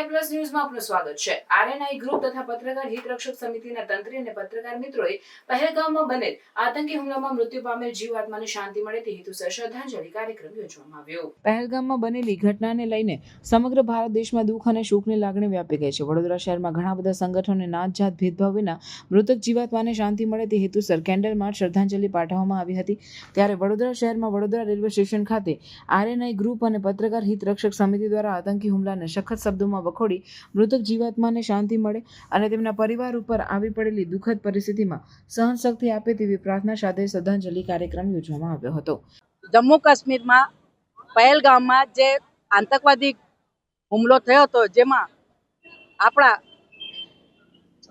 Media plus ન્યૂઝમાં આપનું સ્વાગત છે. આરએનઆઈ ગ્રુપ તથા પત્રકાર હિત રક્ષક સમિતિના તંત્રી અને પત્રકાર મિત્રોએ પહેલગામમાં બનેલ આતંકી હુમલામાં મૃત્યુ પામેલ જીવાત્માને શાંતિ મળે તે હેતુસર શ્રદ્ધાંજલિ કાર્યક્રમ યોજવામાં આવ્યો. પહેલગામમાં બનેલી ઘટનાને લઈને સમગ્ર ભારત દેશમાં દુઃખ અને શોકની લાગણી વ્યાપી ગઈ છે. વડોદરા શહેરમાં ઘણા બધા સંગઠનોને નાત જાત ભેદભાવ વિના મૃતક જીવાત્માને શાંતિ મળે તે હેતુસર કેન્ડલ માર્ચ શ્રદ્ધાંજલિ પાઠવવામાં આવી હતી. ત્યારે વડોદરા શહેરમાં વડોદરા રેલવે સ્ટેશન ખાતે આરએનઆઈ ગ્રુપ અને પત્રકાર હિત રક્ષક સમિતિ દ્વારા આતંકી હુમલાને સખત શબ્દોમાં વખોડી મૃતક જીવાત્માને શાંતિ મળે અને તેમના પરિવાર ઉપર આવી પડેલી દુઃખદ પરિસ્થિતિમાં સહનશક્તિ આપે તેવી પ્રાર્થના સાથે શ્રદ્ધાંજલિ કાર્યક્રમ યોજવામાં આવ્યો હતો. જમ્મુ કાશ્મીરમાં પહેલગામમાં જે આતંકવાદી હુમલો થયો હતો, જેમાં આપણા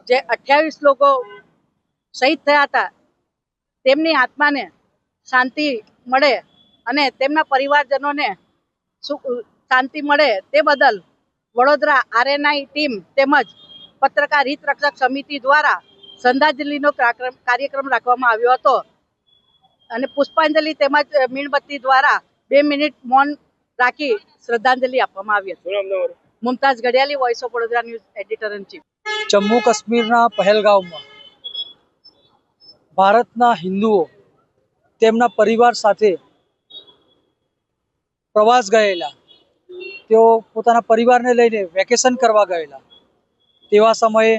જે અઠ્યાવીસ લોકો શહીદ થયા હતા, તેમની આત્માને શાંતિ મળે અને તેમના પરિવારજનોને શાંતિ મળે તે બદલ વડોદરા આરએનઆઈ ટીમ તેમજ પત્રકાર હિત રક્ષક સમિતિ દ્વારા શ્રદ્ધાંજલિનો કાર્યક્રમ રાખવામાં આવ્યો હતો. અને પુષ્પાંજલિ તેમજ મીણબત્તી દ્વારા બે મિનિટ મૌન રાખી શ્રદ્ધાંજલિ આપવામાં આવી હતી. Mumtaz Ghadiyali voice of Vadodara news editor in chief Jammu કાશ્મીરના પહેલગામમાં ભારતના હિન્દુઓ તેમના પરિવાર સાથે પ્રવાસ ગયેલા તેઓ પોતાના પરિવારને લઈને વેકેશન કરવા ગયેલા. તેવા સમયે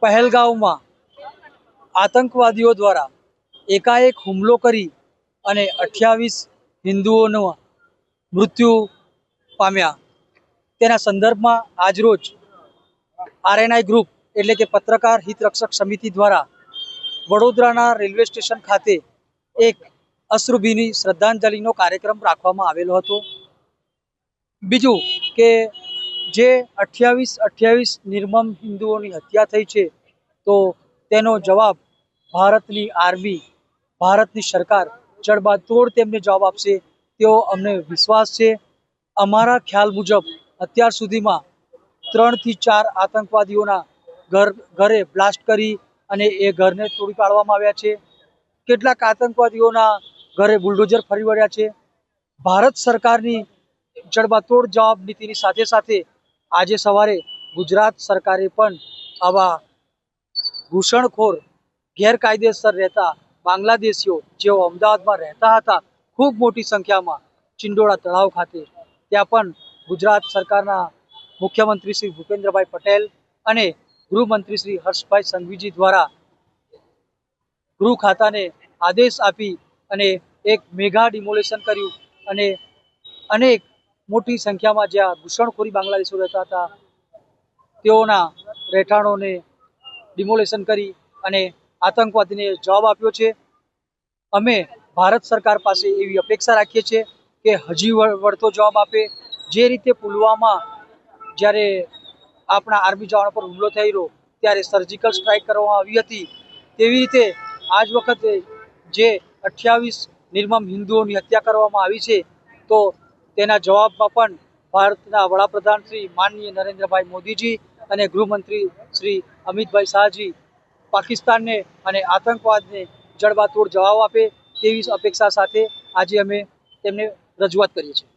પહેલગાંવમાં આતંકવાદીઓ દ્વારા એકાએક હુમલો કરી અને અઠ્યાવીસ હિન્દુઓનું મૃત્યુ પામ્યા. તેના સંદર્ભમાં આજરોજ આરએનઆઈ ગ્રુપ એટલે કે પત્રકાર હિતરક્ષક સમિતિ દ્વારા વડોદરાના રેલવે સ્ટેશન ખાતે એક અશ્રુભીની શ્રદ્ધાંજલિનો કાર્યક્રમ રાખવામાં આવેલો હતો. બીજું કે જે અઠ્યાવીસ અઠ્યાવીસ નિર્મમ હિન્દુઓની હત્યા થઈ છે, તો તેનો જવાબ ભારતની આર્મી, ભારતની સરકાર જડબાતોડ તેમને જવાબ આપશે. તેવો અમને વિશ્વાસ છે. અમારા ખ્યાલ મુજબ અત્યાર સુધીમાં ત્રણથી ચાર આતંકવાદીઓના ઘર, ઘરે બ્લાસ્ટ કરી અને એ ઘરને તોડી પાડવામાં આવ્યા છે. કેટલાક આતંકવાદીઓના ઘરે બુલડોઝર ફરી વળ્યા છે. ભારત સરકારની જડબાતોડ જવાબ નીતિની સાથે સાથે આજે સવારે ગુજરાત સરકારે પણ આવા ઘૂસણખોર, ગેરકાયદેસર રહેતા બાંગ્લાદેશીઓ જેઓ અમદાવાદમાં રહેતા હતા, ખૂબ મોટી સંખ્યામાં ચિંડોળા તળાવ ખાતે. ત્યાં પણ ગુજરાત સરકારના મુખ્યમંત્રી શ્રી ભૂપેન્દ્રભાઈ પટેલ અને ગૃહમંત્રી શ્રી હર્ષભાઈ સંઘવીજી દ્વારા ગૃહ ખાતાને આદેશ આપી અને એક મેગા ડિમોલેશન કર્યું અને અનેક મોટી સંખ્યામાં જ્યાં ઘૂસણખોરી બાંગ્લાદેશો રહેતા હતા, તેઓના રહેઠાણોને ડિમોલેશન કરી અને આતંકવાદીને જવાબ આપ્યો છે. અમે ભારત સરકાર પાસે એવી અપેક્ષા રાખીએ છીએ કે હજી વળતો જવાબ આપે. જે રીતે પુલવામા જ્યારે આપણા આર્મી જવાનો પર હુમલો થયેલો ત્યારે સર્જિકલ સ્ટ્રાઇક કરવામાં આવી હતી. તેવી રીતે આજ વખતે જે અઠ્યાવીસ નિર્મમ હિન્દુઓની હત્યા કરવામાં આવી છે, તો તેના જવાબમાં પણ ભારતના વડાપ્રધાન શ્રી માનનીય નરેન્દ્રભાઈ મોદીજી અને ગૃહમંત્રી શ્રી અમિતભાઈ શાહજી પાકિસ્તાનને અને આતંકવાદને જડબાતોડ જવાબ આપે તેવી અપેક્ષા સાથે આજે અમે તેમને રજૂઆત કરીએ છીએ.